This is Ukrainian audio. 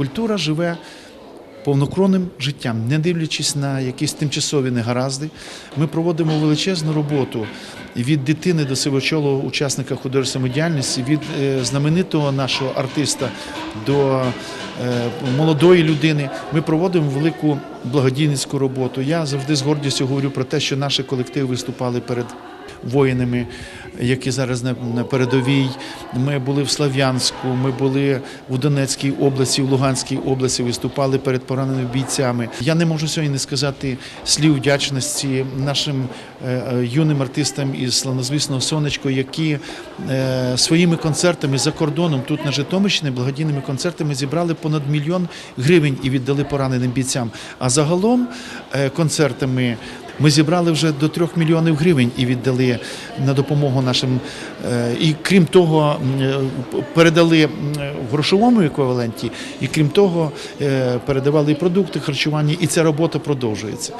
Культура живе повнокровним життям, не дивлячись на якісь тимчасові негаразди. Ми проводимо величезну роботу від дитини до сивочолого учасника художньої самодіяльності, від е, знаменитого нашого артиста до е, молодої людини. Ми проводимо велику благодійницьку роботу. Я завжди з гордістю говорю про те, що наші колективи виступали перед воїнами, які зараз на, передовій. Ми були в Слав'янську, ми були в Донецькій області, в Луганській області, виступали перед пораненими бійцями. Я не можу сьогодні не сказати слів вдячності нашим е, е, юним артистам із славнозвісного сонечко, які е, своїми концертами за кордоном тут на Житомирщині, благодійними концертами зібрали понад мільйон гривень і віддали пораненим бійцям. А загалом концертами. Ми зібрали вже до трьох мільйонів гривень і віддали на допомогу нашим. е, І крім того, е, передали в грошовому еквіваленті, і крім того, е, передавали і продукти харчування, і ця робота продовжується.